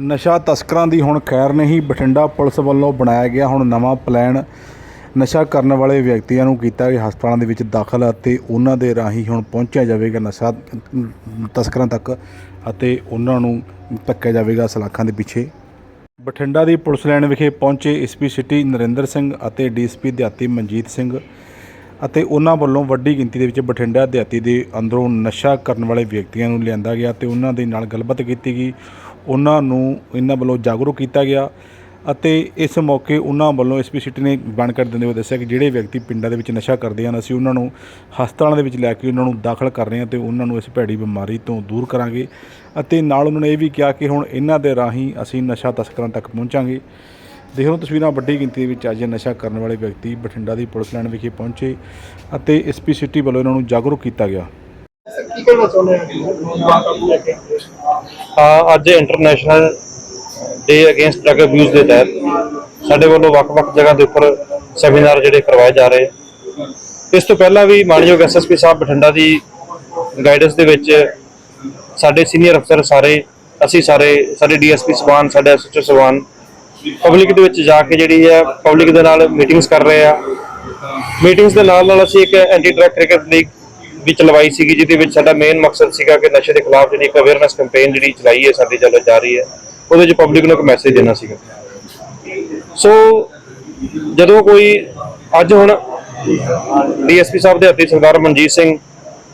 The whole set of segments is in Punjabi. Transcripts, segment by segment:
ਨਸ਼ਾ ਤਸਕਰਾਂ ਦੀ ਹੁਣ ਖੈਰ ਨਹੀਂ, ਬਠਿੰਡਾ ਪੁਲਿਸ ਵੱਲੋਂ ਬਣਾਇਆ ਗਿਆ ਹੁਣ ਨਵਾਂ ਪਲਾਨ। ਨਸ਼ਾ ਕਰਨ ਵਾਲੇ ਵਿਅਕਤੀਆਂ ਨੂੰ ਕੀਤਾ ਗਿਆ ਹਸਪਤਾਲਾਂ ਦੇ ਵਿੱਚ ਦਾਖਲ ਅਤੇ ਉਹਨਾਂ ਦੇ ਰਾਹੀਂ ਹੁਣ ਪਹੁੰਚਿਆ ਜਾਵੇਗਾ ਨਸ਼ਾ ਤਸਕਰਾਂ ਤੱਕ ਅਤੇ ਉਹਨਾਂ ਨੂੰ ਧੱਕਿਆ ਜਾਵੇਗਾ ਸਲਾਖਾਂ ਦੇ ਪਿੱਛੇ। ਬਠਿੰਡਾ ਦੀ ਪੁਲਿਸ ਲਾਈਨ ਵਿਖੇ ਪਹੁੰਚੇ ਐਸਪੀ ਸਿਟੀ ਨਰਿੰਦਰ ਸਿੰਘ ਅਤੇ ਡੀਐਸਪੀ ਦਿਹਾਤੀ ਮਨਜੀਤ ਸਿੰਘ ਅਤੇ ਉਹਨਾਂ ਵੱਲੋਂ ਵੱਡੀ ਗਿਣਤੀ ਦੇ ਵਿੱਚ ਬਠਿੰਡਾ ਦਿਹਾਤੀ ਦੇ ਅੰਦਰੋਂ ਨਸ਼ਾ ਕਰਨ ਵਾਲੇ ਵਿਅਕਤੀਆਂ ਨੂੰ ਲਿਆਂਦਾ ਗਿਆ ਤੇ ਉਹਨਾਂ ਦੇ ਨਾਲ ਗੱਲਬਾਤ ਕੀਤੀ ਗਈ। ਉਹਨਾਂ ਨੂੰ ਇਹਨਾਂ ਵੱਲੋਂ ਜਾਗਰੂਕ ਕੀਤਾ ਗਿਆ ਅਤੇ ਇਸ ਮੌਕੇ ਉਹਨਾਂ ਵੱਲੋਂ ਐਸਪੀ ਸਿਟੀ ਨੇ ਜਾਣਕਾਰੀ ਦਿੰਦੇ ਹੋਏ ਦੱਸਿਆ ਕਿ ਜਿਹੜੇ ਵਿਅਕਤੀ ਪਿੰਡਾਂ ਦੇ ਵਿੱਚ ਨਸ਼ਾ ਕਰਦੇ ਹਨ, ਅਸੀਂ ਉਹਨਾਂ ਨੂੰ ਹਸਪਤਾਲਾਂ ਦੇ ਵਿੱਚ ਲੈ ਕੇ ਉਹਨਾਂ ਨੂੰ ਦਾਖਲ ਕਰ ਰਹੇ ਹਾਂ ਤੇ ਉਹਨਾਂ ਨੂੰ ਇਸ ਭੈੜੀ ਬਿਮਾਰੀ ਤੋਂ ਦੂਰ ਕਰਾਂਗੇ ਅਤੇ ਨਾਲ ਉਹਨਾਂ ਨੇ ਇਹ ਵੀ ਕਿਹਾ ਕਿ ਹੁਣ ਇਹਨਾਂ ਦੇ ਰਾਹੀਂ ਅਸੀਂ ਨਸ਼ਾ ਤਸਕਰਾਂ ਤੱਕ ਪਹੁੰਚਾਂਗੇ। ਦੇਖੋ ਤਸਵੀਰਾਂ ਵੱਡੀ ਗਿਣਤੀ ਦੇ ਵਿੱਚ ਅੱਜ ਨਸ਼ਾ ਕਰਨ ਵਾਲੇ ਵਿਅਕਤੀ ਬਠਿੰਡਾ ਦੀ ਪੁਲਿਸ ਲਾਈਨ ਵਿਖੇ ਪਹੁੰਚੇ ਅਤੇ ਐਸਪੀ ਸਿਟੀ ਵੱਲੋਂ ਇਹਨਾਂ ਨੂੰ ਜਾਗਰੂਕ ਕੀਤਾ ਗਿਆ। ਕੀ ਕਹਿਣਾ ਚਾਹੁੰਦੇ ਹੋ? ਹਾਂ ਅੱਜ international day against drug abuse ਦੇ ਤਹਿਤ ਸਾਡੇ ਵੱਲੋਂ ਵੱਖ-ਵੱਖ ਜਗ੍ਹਾ ਦੇ ਉੱਪਰ ਸੈਮੀਨਾਰ ਜਿਹੜੇ ਕਰਵਾਏ ਜਾ ਰਹੇ। ਇਸ ਤੋਂ ਪਹਿਲਾਂ ਵੀ ਮਾਨਯੋਗ ਐਸਐਸਪੀ ਸਾਹਿਬ ਬਠਿੰਡਾ ਦੀ ਗਾਈਡੈਂਸ ਦੇ ਵਿੱਚ ਸਾਡੇ ਸੀਨੀਅਰ ਅਫਸਰ ਸਾਰੇ, ਅਸੀਂ ਸਾਰੇ, ਸਾਡੇ ਡੀਐਸਪੀ ਸਵਾਨ, ਸਾਡੇ ਐਸਐਚਓ ਸਵਾਨ ਪਬਲਿਕ ਦੇ ਵਿੱਚ ਜਾ ਕੇ ਜਿਹੜੀ ਹੈ ਪਬਲਿਕ ਦੇ ਨਾਲ ਮੀਟਿੰਗਸ ਕਰ ਰਹੇ ਆ। ਮੀਟਿੰਗਸ ਦੇ ਨਾਲ ਨਾਲ ਅਸੀਂ ਇੱਕ ਐਂਟੀ ਡਰਗ ਕ੍ਰਿਕਟ ਲੀਗ ਵੀ ਚਲਵਾਈ ਸੀਗੀ, ਜਿਹਦੇ ਵਿੱਚ ਸਾਡਾ ਮੇਨ ਮਕਸਦ ਸੀਗਾ ਕਿ ਨਸ਼ੇ ਦੇ ਖਿਲਾਫ ਜਿਹੜੀ ਇੱਕ ਅਵੇਅਰਨੈਸ ਕੈਂਪੇਨ ਜਿਹੜੀ ਚਲਾਈ ਹੈ, ਸਾਡੀ ਚੱਲ ਜਾ ਰਹੀ ਹੈ। ਉਹਦੇ ਵਿੱਚ ਪਬਲਿਕ ਨੂੰ ਇੱਕ ਮੈਸੇਜ ਦੇਣਾ ਸੀਗਾ। ਸੋ ਜਦੋਂ ਕੋਈ, ਅੱਜ ਹੁਣ ਡੀਐਸਪੀ ਸਾਹਿਬ ਦੇ ਹੱਥੀ ਸਰਦਾਰ ਮਨਜੀਤ ਸਿੰਘ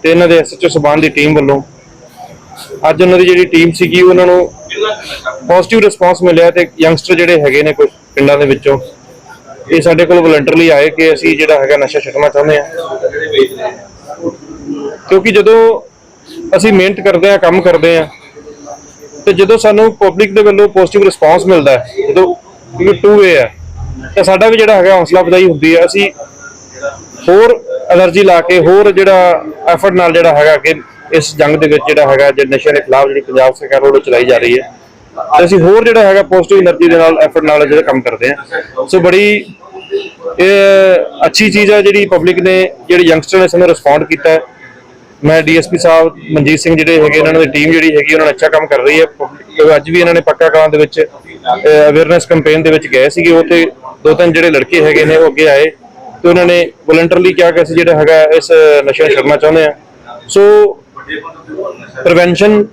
ਤੇ ਇਹਨਾਂ ਦੇ ਐਸਐਚਓ ਸਬਾਨ ਦੀ ਟੀਮ ਵੱਲੋਂ ਅੱਜ ਉਹਨਾਂ ਦੀ ਜਿਹੜੀ ਟੀਮ ਸੀਗੀ, ਉਹਨਾਂ ਨੂੰ ਪੋਜ਼ਿਟਿਵ ਰਿਸਪਾਂਸ ਮਿਲਿਆ ਤੇ ਯੰਗਸਟਰ ਜਿਹੜੇ ਹੈਗੇ ਨੇ ਕੁਝ ਪਿੰਡਾਂ ਦੇ ਵਿੱਚੋਂ, ਇਹ ਸਾਡੇ ਕੋਲ ਵਲੰਟਰਲੀ ਆਏ ਕਿ ਅਸੀਂ ਜਿਹੜਾ ਹੈਗਾ ਨਸ਼ਾ ਛੱਡਣਾ ਚਾਹੁੰਦੇ ਆ ਕਿਉਂਕਿ ਜਦੋਂ ਅਸੀਂ ਮਿਹਨਤ ਕਰਦੇ ਆ ਕੰਮ ਕਰਦੇ ਆ ਤੇ ਜਦੋਂ ਸਾਨੂੰ ਪਬਲਿਕ ਦੇ ਵੱਲੋਂ ਪੋਜ਼ਿਟਿਵ ਰਿਸਪਾਂਸ ਮਿਲਦਾ ਜਦੋਂ ਕਿਉਂਕਿ ਟੂ ਵੇ ਹੈ, ਤਾਂ ਸਾਡਾ ਵੀ ਜਿਹੜਾ ਹੈਗਾ ਹੌਸਲਾ ਵਧਾਈ ਹੁੰਦੀ ਹੈ। ਅਸੀਂ ਹੋਰ એનર્ਜੀ ਲਾ ਕੇ, ਹੋਰ ਜਿਹੜਾ ਐਫਰਟ ਨਾਲ ਜਿਹੜਾ ਹੈਗਾ ਕਿ ਇਸ ਜੰਗ ਦੇ ਵਿੱਚ ਜਿਹੜਾ ਹੈਗਾ ਜੇ ਨਸ਼ੇ ਦੇ ਖਿਲਾਫ ਜਿਹੜੀ ਪੰਜਾਬ ਸਰਕਾਰ ਵੱਲੋਂ ਚਲਾਈ ਜਾ ਰਹੀ ਹੈ। ਤੇ ਅਸੀਂ ਹੋਰ ਜਿਹੜਾ ਹੈਗਾ ਪੋਜ਼ਿਟਿਵ ਐਨਰਜੀ ਦੇ ਨਾਲ ਐਫਰਟ ਨਾਲ ਜਿਹੜਾ ਕੰਮ ਕਰਦੇ ਆ ਸੋ ਬੜੀ ਇਹ ਅੱਛੀ ਚੀਜ਼ ਹੈ ਜਿਹੜੀ ਪਬਲਿਕ ਨੇ, ਜਿਹੜੇ ਯੰਗਸਟਰ ਨੇ ਸਾਨੂੰ ਰਿਸਪੌਂਡ ਕੀਤਾ ਮੈਂ ਡੀਐਸਪੀ ਸਾਹਿਬ ਮਨਜੀਤ ਸਿੰਘ ਜਿਹੜੇ ਹੈਗੇ, ਇਹਨਾਂ ਦੀ ਟੀਮ ਜਿਹੜੀ ਹੈਗੀ, ਉਹਨਾਂ ਨੇ ਅੱਛਾ ਕੰਮ ਕਰ ਰਹੀ ਹੈ। ਅੱਜ ਵੀ ਇਹਨਾਂ ਨੇ ਪੱਕਾ ਕਲਾਂ ਦੇ ਵਿੱਚ ਅਵੇਅਰਨੈਸ ਕੈਂਪੇਨ ਦੇ ਵਿੱਚ ਗਏ ਸੀਗੇ। ਉਹ ਤੇ ਦੋ ਤਿੰਨ ਜਿਹੜੇ ਲੜਕੇ ਹੈਗੇ ਨੇ, ਉਹ ਅੱਗੇ ਆਏ। ਤੇ ਉਹਨਾਂ ਨੇ ਵਲੰਟਰਲੀ ਕਿਹਾ ਕਿ ਅਸੀਂ ਜਿਹੜਾ ਹੈਗਾ, ਇਸ ਨਸ਼ੇ ਨੂੰ ਛੱਡਣਾ ਚਾਹੁੰਦੇ ਆ ਸੋ ਪ੍ਰੀਵੈਂਸ਼ਨ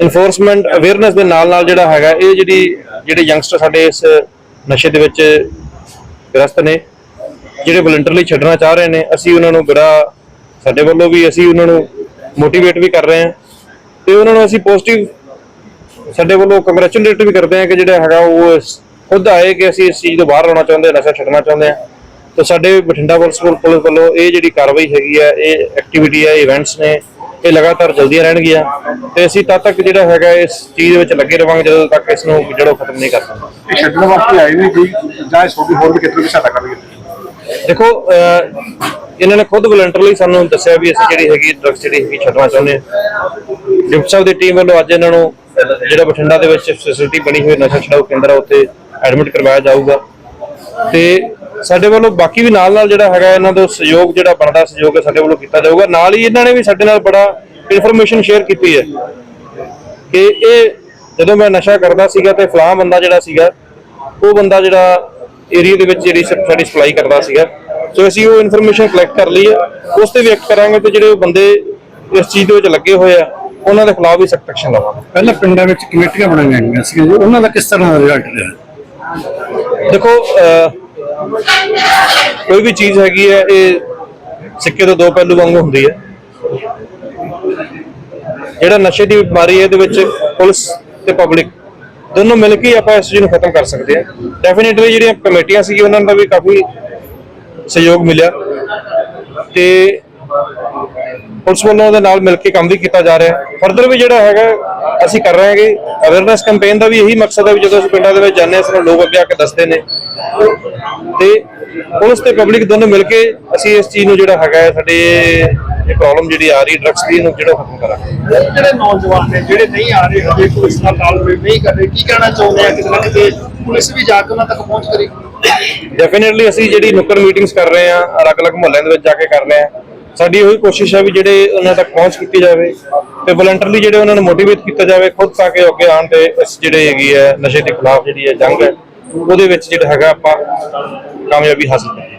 ਇਨਫੋਰਸਮੈਂਟ ਅਵੇਅਰਨੈਸ ਦੇ ਨਾਲ ਨਾਲ ਜਿਹੜਾ ਹੈਗਾ, ਇਹ ਜਿਹੜੀ, ਜਿਹੜੇ ਯੰਗਸਟਰ ਸਾਡੇ ਇਸ ਨਸ਼ੇ ਦੇ ਵਿੱਚ ਗ੍ਰਸਤ ਨੇ, ਜਿਹੜੇ ਵਲੰਟਰਲੀ ਛੱਡਣਾ ਚਾਹ ਰਹੇ ਨੇ, ਅਸੀਂ ਉਹਨਾਂ ਨੂੰ ਬੜਾ ਸਾਡੇ ਵੱਲੋਂ ਵੀ ਅਸੀਂ ਉਹਨਾਂ ਨੂੰ ਮੋਟੀਵੇਟ ਵੀ ਕਰ ਰਹੇ ਹਾਂ ਤੇ ਉਹਨਾਂ ਨੂੰ ਅਸੀਂ ਪੋਜ਼ਿਟਿਵ ਸਾਡੇ ਵੱਲੋਂ ਕੰਗ੍ਰੈਚੁਲੇਟ ਵੀ ਕਰਦੇ ਹਾਂ ਕਿ ਜਿਹੜਾ ਹੈਗਾ ਉਹ ਖੁਦ ਆਏ ਕਿ ਅਸੀਂ ਇਸ ਚੀਜ਼ ਤੋਂ ਬਾਹਰ ਆਉਣਾ ਚਾਹੁੰਦੇ ਨਸ਼ਾ ਛੱਡਣਾ ਚਾਹੁੰਦੇ ਹਾਂ। ਤਾਂ ਸਾਡੇ ਬਠਿੰਡਾ ਪੁਲਿਸ ਪੁਲਿਸ ਵੱਲੋਂ ਇਹ ਜਿਹੜੀ ਕਾਰਵਾਈ ਹੈਗੀ ਹੈ ਇਹ ਐਕਟੀਵਿਟੀ ਹੈ ਇਵੈਂਟਸ ਨੇ ਇਹ ਲਗਾਤਾਰ ਚੱਲਦੀਆਂ ਰਹਿਣਗੀਆਂ ਤੇ ਅਸੀਂ ਤਦ ਤੱਕ ਜਿਹੜਾ ਹੈਗਾ ਇਸ ਚੀਜ਼ ਵਿੱਚ ਲੱਗੇ ਰਵਾਂਗੇ ਜਦੋਂ ਤੱਕ ਇਸ ਨੂੰ ਜੜੋਂ ਖਤਮ ਨਹੀਂ ਕਰ ਸਕਦੇ ਇਹ ਛੱਡਣ ਵਾਸਤੇ ਆਏ ਨੇ ਕੋਈ ਜਾਂ ਇਸ ਹੋਰ ਵੀ ਕਿਤੇ ਵੀ ਸਹਾਇਤਾ ਕਰਨਗੇ? ਦੇਖੋ ਇਹਨਾਂ ਨੇ ਖੁਦ ਵਲੰਟਰਲੀ ਸਾਨੂੰ ਦੱਸਿਆ ਵੀ ਅਸੀਂ ਜਿਹੜੀ ਹੈਗੀ ਡਰੱਗਸ ਜਿਹੜੀ ਹੈਗੀ ਛੱਡਣਾ ਚਾਹੁੰਦੇ ਹਾਂ। ਡਿਪਟੀ ਸਾਹਿਬ ਦੀ ਟੀਮ ਵੱਲੋਂ ਅੱਜ ਇਹਨਾਂ ਨੂੰ ਜਿਹੜਾ ਬਠਿੰਡਾ ਦੇ ਵਿੱਚ ਫੈਸਿਲਿਟੀ ਬਣੀ ਹੋਈ ਨਸ਼ਾ ਛਡਾਊ ਕੇਂਦਰ ਆ, ਉੱਥੇ ਐਡਮਿਟ ਕਰਵਾਇਆ ਜਾਊਗਾ। ਤੇ ਸਾਡੇ ਵੱਲੋਂ ਬਾਕੀ ਵੀ ਨਾਲ ਨਾਲ ਜਿਹੜਾ ਹੈਗਾ ਇਹਨਾਂ ਦਾ ਸਹਿਯੋਗ ਜਿਹੜਾ ਬਣਦਾ, ਸਹਿਯੋਗ ਸਾਡੇ ਵੱਲੋਂ ਕੀਤਾ ਜਾਊਗਾ। ਨਾਲ ਹੀ ਇਹਨਾਂ ਨੇ ਵੀ ਸਾਡੇ ਨਾਲ ਬੜਾ ਇਨਫੋਰਮੇਸ਼ਨ ਸ਼ੇਅਰ ਕੀਤੀ ਹੈ ਕਿ ਇਹ ਜਦੋਂ ਮੈਂ ਨਸ਼ਾ ਕਰਦਾ ਸੀਗਾ ਤੇ ਫਲਾਹ ਬੰਦਾ ਜਿਹੜਾ ਸੀਗਾ, ਉਹ ਬੰਦਾ ਜਿਹੜਾ ਏਰੀਆ ਦੇ ਵਿੱਚ ਜਿਹੜੀ ਸਾਡੀ ਸਪਲਾਈ ਕਰਦਾ ਸੀਗਾ ਸੋ ਅਸੀਂ ਉਹ ਇਨਫੋਰਮੇਸ਼ਨ ਕਲੈਕਟ ਕਰ ਲਈ ਹੈ ਉਸ ਤੇ ਵੀ ਐਕਟ ਕਰਾਂਗੇ ਤੇ ਜਿਹੜੇ ਬੰਦੇ ਇਸ ਚੀਜ਼ ਦੇ ਵਿੱਚ ਲੱਗੇ ਹੋਏ ਆ ਉਹਨਾਂ ਦੇ ਖਿਲਾਫ ਵੀ ਸਖਤ ਐਕਸ਼ਨ ਲਵਾਂਗੇ। ਪਹਿਲਾਂ ਪਿੰਡਾਂ ਵਿੱਚ ਕਮੇਟੀਆਂ ਬਣਾਈਆਂ ਗਈਆਂ ਸੀ ਉਹਨਾਂ ਦਾ ਕਿਸ ਤਰ੍ਹਾਂ ਦਾ ਰਿਜ਼ਲਟ ਰਿਹਾ? ਦੇਖੋ ਕੋਈ ਵੀ ਚੀਜ਼ ਹੈਗੀ ਹੈ ਇਹ ਸਿੱਕੇ ਦੇ ਦੋ ਪਹਿਲੂ ਵਾਂਗੂ ਹੁੰਦੀ ਹੈ। ਜਿਹੜਾ ਨਸ਼ੇ ਦੀ ਬਿਮਾਰੀ ਹੈ ਇਹਦੇ ਵਿੱਚ ਪੁਲਿਸ ਤੇ ਪਬਲਿਕ ਦੋਨੋਂ ਮਿਲ ਕੇ ਆਪਾਂ ਇਸ ਚੀਜ਼ ਨੂੰ ਖਤਮ ਕਰ ਸਕਦੇ ਹਾਂ। ਡੈਫੀਨਿਟਲੀ ਜਿਹੜੀਆਂ ਕਮੇਟੀਆਂ ਸੀ ਉਹਨਾਂ ਦਾ ਵੀ ਕਾਫੀ ਸਹਿਯੋਗ ਮਿਲਿਆ ਤੇ ਪੁਲਿਸ ਵੱਲੋਂ ਉਹਦੇ ਨਾਲ ਮਿਲ ਕੇ ਕੰਮ ਵੀ ਕੀਤਾ ਜਾ ਰਿਹਾ ਹੈ। ਫਰਦਰ ਵੀ ਜਿਹੜਾ ਹੈਗਾ ਅਸੀਂ ਕਰ ਰਹੇ ਹਾਂਗੇ ਅਵੇਅਰਨੈਸ ਕੈਂਪੇਨ ਦਾ ਵੀ ਇਹੀ ਮਕਸਦ ਹੈ ਵੀ ਜਦੋਂ ਅਸੀਂ ਪਿੰਡਾਂ ਦੇ ਵਿੱਚ ਜਾਂਦੇ ਹਾਂ ਸਾਨੂੰ ਲੋਕ ਅੱਗੇ ਆ ਕੇ ਦੱਸਦੇ ਨੇ। ਤੇ ਪੁਲਿਸ ਤੇ ਪਬਲਿਕ ਦੋਨੋਂ ਮਿਲ ਕੇ ਅਸੀਂ ਇਸ ਚੀਜ਼ ਨੂੰ ਜਿਹੜਾ ਹੈਗਾ ਸਾਡੇ ਇਹ ਪ੍ਰੋਬਲਮ ਜਿਹੜੀ ਆ ਰਹੀ ਡਰੱਗਸ ਦੀ ਇਹਨੂੰ ਜਿਹੜਾ ਖਤਮ ਕਰਾਂਗੇ। ਜਿਹੜੇ ਨੌਜਵਾਨ ਨੇ ਜਿਹੜੇ ਨਹੀਂ ਆ ਰਹੇ ਹਜੇ ਪੁਲਿਸ ਨਾਲ ਤਾਲਮੇਲ ਨਹੀਂ ਕਰ ਰਹੇ ਕੀ ਕਹਿਣਾ ਚਾਹੁੰਦੇ ਆ ਨਾ ਕਿਤੇ ਪੁਲਿਸ ਵੀ ਜਾ ਕੇ ਉਹਨਾਂ ਤੱਕ ਪਹੁੰਚ ਕਰੇ? ਡੈਫੀਨਿਟਲੀ ਅਸੀਂ ਜਿਹੜੀ ਨੁੱਕਰ ਮੀਟਿੰਗਸ ਕਰ ਰਹੇ ਹਾਂ ਅਲੱਗ-ਅਲੱਗ ਮੁਹੱਲਿਆਂ ਦੇ ਵਿੱਚ ਜਾ ਕੇ ਕਰ ਰਹੇ ਹਾਂ। ਸਾਡੀ ਉਹੀ ਕੋਸ਼ਿਸ਼ ਹੈ ਵੀ ਜਿਹੜੇ ਉਹਨਾਂ ਤੱਕ ਪਹੁੰਚ ਕੀਤੀ ਜਾਵੇ ਤੇ ਵਲੰਟਰਲੀ ਜਿਹੜੇ ਉਹਨਾਂ ਨੂੰ ਮੋਟੀਵੇਟ ਕੀਤਾ ਜਾਵੇ, ਖੁਦ ਤਾਂ ਕਿ ਅੱਗੇ ਆਉਣ ਤੇ ਇਸ ਜਿਹੜੇ ਹੈਗੀ ਹੈ, ਨਸ਼ੇ ਦੇ ਖਿਲਾਫ ਜਿਹੜੀ ਹੈ ਜੰਗ ਹੈ, ਉਹਦੇ ਵਿੱਚ ਜਿਹੜਾ ਹੈਗਾ ਆਪਾਂ ਕਾਮਯਾਬੀ ਹਾਸਲ ਕਰੀਏ